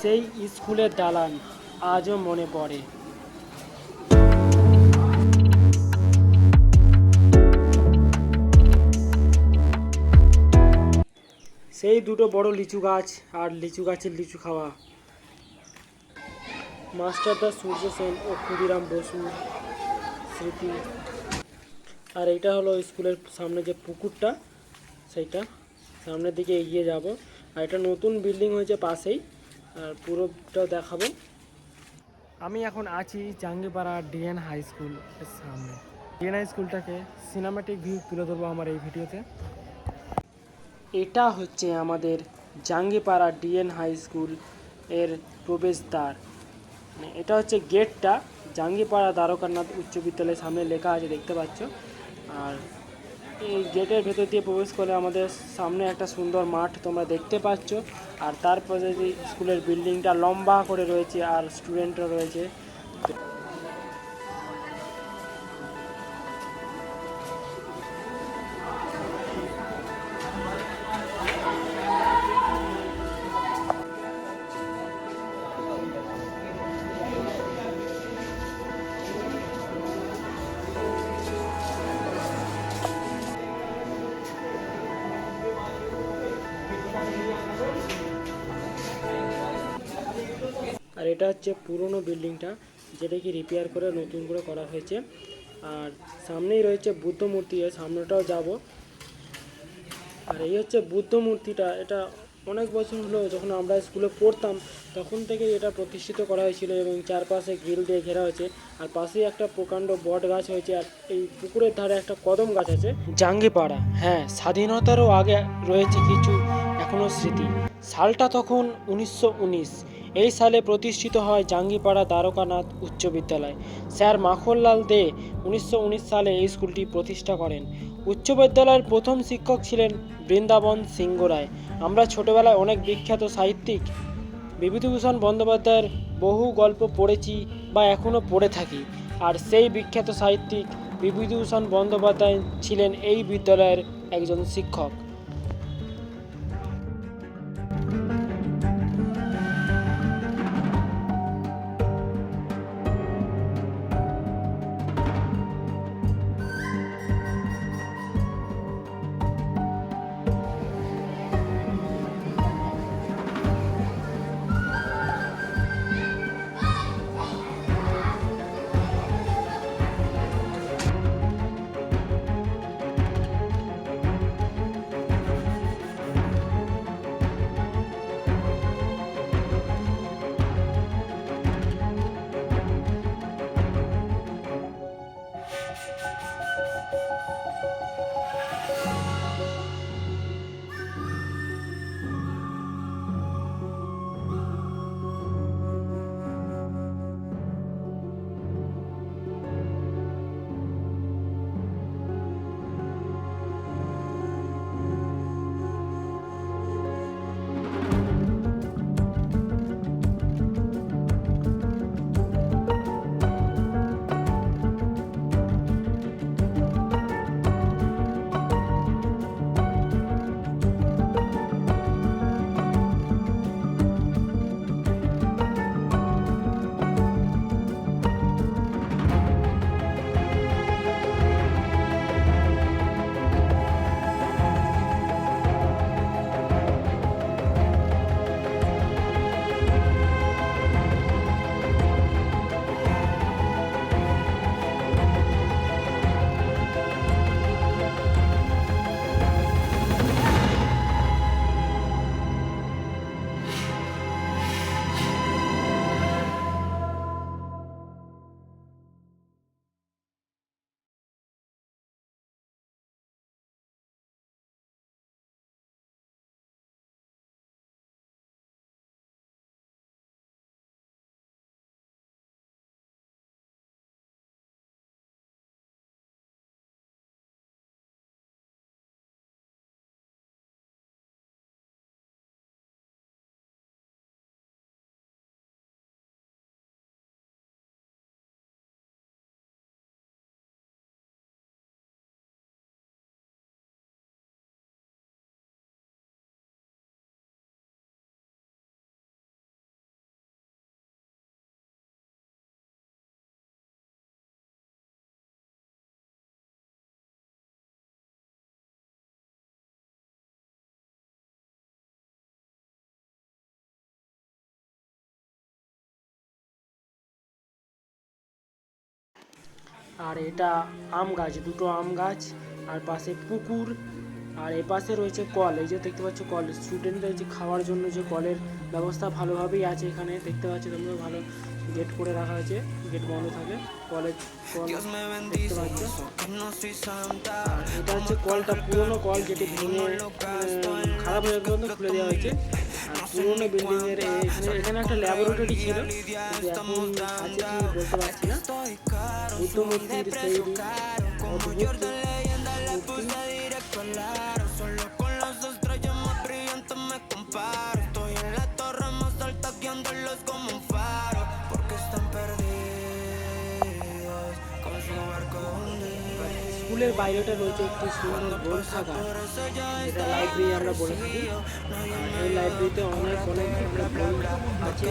সেই স্কুলের দালান আজও মনে পড়ে। সেই দুটো বড় লিচু গাছ আর লিচু গাছের লিচু খাওয়া। মাস্টারদা সূর্য সেন ও ক্ষুদিরাম বসু স্মৃতি। আর এইটা হলো স্কুলের সামনে যে পুকুরটা, সেইটা সামনের দিকে এগিয়ে যাব। আর এটা নতুন বিল্ডিং হয়েছে পাশেই। আর পুরোটা দেখাবো। আমি এখন আছি জাঙ্গিপাড়া ডিএন হাই স্কুলের সামনে। ডিএন হাই স্কুলটাকে সিনেমাটিক ভিউ তুলে ধরবো আমার এই ভিডিওতে। এটা হচ্ছে আমাদের জাঙ্গিপাড়া ডিএন হাই স্কুলের প্রবেশদ্বার। মানে এটা হচ্ছে গেটটা জাঙ্গিপাড়া দ্বারকানাথ উচ্চ বিদ্যালয়ের সামনে লেখা আছে দেখতে পাচ্ছ। আর গেটের ভেতর দিয়ে প্রবেশ করে আমাদের সামনে একটা সুন্দর মাঠ তোমরা দেখতে পাচ্ছ। আর তারপরে যে স্কুলের বিল্ডিংটা লম্বা করে রয়েছে আর স্টুডেন্টও রয়েছে এটা হচ্ছে পুরনো বিল্ডিংটা যেটাকে রিপেয়ার করে নতুন করে করা হয়েছে। আর সামনেই রয়েছে বুদ্ধ মূর্তি সামনেটাও যাব। আর এই হচ্ছে বুদ্ধ মূর্তিটা, এটা অনেক বছর হলো যখন আমরা স্কুলে পড়তাম, তখন থেকে এটা প্রতিষ্ঠিত করা হয়েছিল এবং চারপাশে গ্রিল দিয়ে ঘেরা হয়েছে। আর পাশেই একটা প্রকাণ্ড বট গাছ হয়েছে, আর এই পুকুরের ধারে একটা কদম গাছ আছে। জাঙ্গিপাড়া হ্যাঁ স্বাধীনতারও আগে রয়েছে কিছু এখনও স্মৃতি। সালটা তখন উনিশশো উনিশ এই সালে প্রতিষ্ঠিত হয় জাঙ্গিপাড়া দ্বারকানাথ উচ্চ বিদ্যালয়। স্যার মাখনলাল দে উনিশশো উনিশ সালে এই স্কুলটি প্রতিষ্ঠা করেন। উচ্চ বিদ্যালয়ের প্রথম শিক্ষক ছিলেন বৃন্দাবন সিংহ রায়। আমরা ছোটবেলায় অনেক বিখ্যাত সাহিত্যিক। বিভূতিভূষণ বন্দ্যোপাধ্যায়ের বহু গল্প পড়েছি বা এখনও পড়ে থাকি। আর সেই বিখ্যাত সাহিত্যিক বিভূতিভূষণ বন্দ্যোপাধ্যায় ছিলেন এই বিদ্যালয়ের একজন শিক্ষক। আর এটা আম গাছ দুটো আম গাছ আর পাশে পুকুর আর এ পাশে রয়েছে কল। এই যে দেখতে পাচ্ছ কল স্টুডেন্টদের যে খাওয়ার জন্য যে কলের ব্যবস্থা ভালোভাবেই আছে এখানে। দেখতে পাচ্ছ তোমরা ভালো গেট করে রাখা হয়েছে গেট বন্ধ থাকে কলের কল দেখতে পাচ্ছ। এটা হচ্ছে কলটা পুরোনো কল যেটি ভেঙে খারাপ হয়ে পর্যন্ত খুলে দেওয়া হয়েছে। পুরোনো বিল্ডিং এর এখানে এখানে একটা ল্যাবরেটরি ছিল। এখন বলতে পারছি না। বুদ্ধ মূর্তির স্কুলের বাইরেটা রয়েছে একটি সুন্দর গ্রন্থাগার যেটা লাইব্রেরি আমরা বলে থাকি। এই লাইব্রেরিতে অনেক অনেক আমরা আছে।